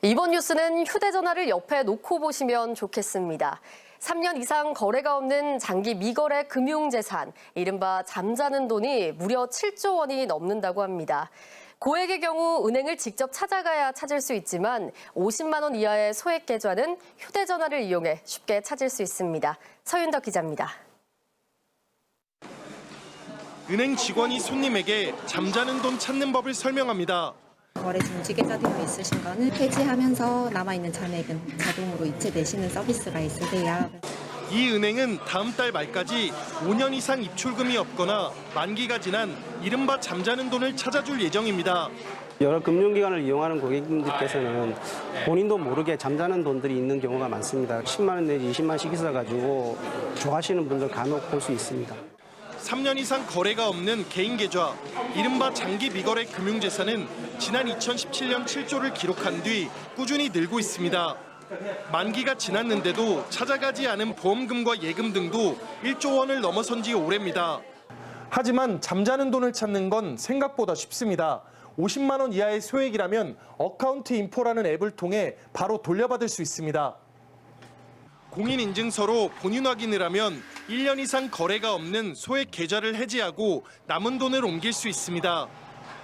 이번 뉴스는 휴대전화를 옆에 놓고 보시면 좋겠습니다. 3년 이상 거래가 없는 장기 미거래 금융재산, 이른바 잠자는 돈이 무려 7조 원이 넘는다고 합니다. 고액의 경우 은행을 직접 찾아가야 찾을 수 있지만 50만 원 이하의 소액 계좌는 휴대전화를 이용해 쉽게 찾을 수 있습니다. 서윤덕 기자입니다. 은행 직원이 손님에게 잠자는 돈 찾는 법을 설명합니다. 거래 중지계좌 등이 있으신 거는 해지하면서 남아있는 잔액은 자동으로 이체되시는 서비스가 있으세요. 이 은행은 다음 달 말까지 5년 이상 입출금이 없거나 만기가 지난 이른바 잠자는 돈을 찾아줄 예정입니다. 여러 금융기관을 이용하는 고객님들께서는 본인도 모르게 잠자는 돈들이 있는 경우가 많습니다. 10만 원 내지 20만 원씩 있어가지고 좋아하시는 분들 간혹 볼 수 있습니다. 3년 이상 거래가 없는 개인 계좌, 이른바 장기 미거래 금융재산은 지난 2017년 7조를 기록한 뒤 꾸준히 늘고 있습니다. 만기가 지났는데도 찾아가지 않은 보험금과 예금 등도 1조 원을 넘어선 지 오래입니다. 하지만 잠자는 돈을 찾는 건 생각보다 쉽습니다. 50만 원 이하의 소액이라면 어카운트 인포라는 앱을 통해 바로 돌려받을 수 있습니다. 공인인증서로 본인 확인을 하면 1년 이상 거래가 없는 소액 계좌를 해지하고 남은 돈을 옮길 수 있습니다.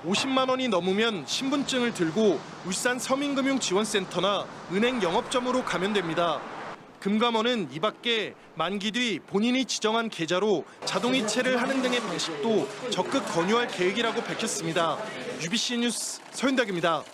50만 원이 넘으면 신분증을 들고 울산 서민금융지원센터나 은행 영업점으로 가면 됩니다. 금감원은 이 밖에 만기 뒤 본인이 지정한 계좌로 자동이체를 하는 등의 방식도 적극 권유할 계획이라고 밝혔습니다. UBC 뉴스 서윤덕입니다.